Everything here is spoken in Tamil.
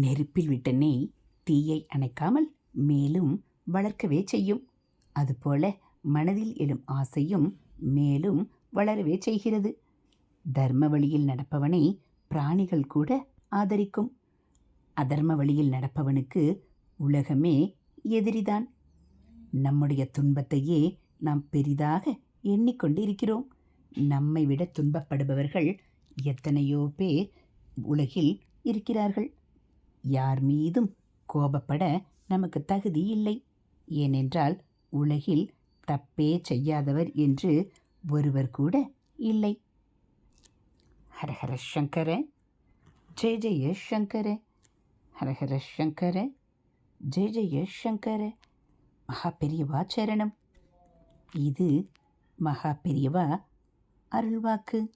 நெருப்பில் விட்ட நெய் தீயை அணைக்காமல் மேலும் வளர்க்கவே செய்யும். அதுபோல மனதில் எழும் ஆசையும் மேலும் வளரவே செய்கிறது. தர்ம வழியில் நடப்பவனை பிராணிகள் கூட ஆதரிக்கும். அதர்ம வழியில் நடப்பவனுக்கு உலகமே எதிரிதான். நம்முடைய துன்பத்தையே நாம் பெரிதாக எண்ணிக்கொண்டிருக்கிறோம். நம்மை விட துன்பப்படுபவர்கள் எத்தனையோ பேர் உலகில் இருக்கிறார்கள். யார் மீதும் கோபப்பட நமக்கு தகுதி இல்லை. ஏனென்றால் உலகில் தப்பே செய்யாதவர் என்று ஒருவர் கூட இல்லை. ஹரஹர சங்கர ஜெய ஜெய சங்கர ஹரஹர சங்கர ஜெய ஜெய சங்கர. மகா பெரியவா சரணம். இது மகா பெரியவா அருள்வாக்கு.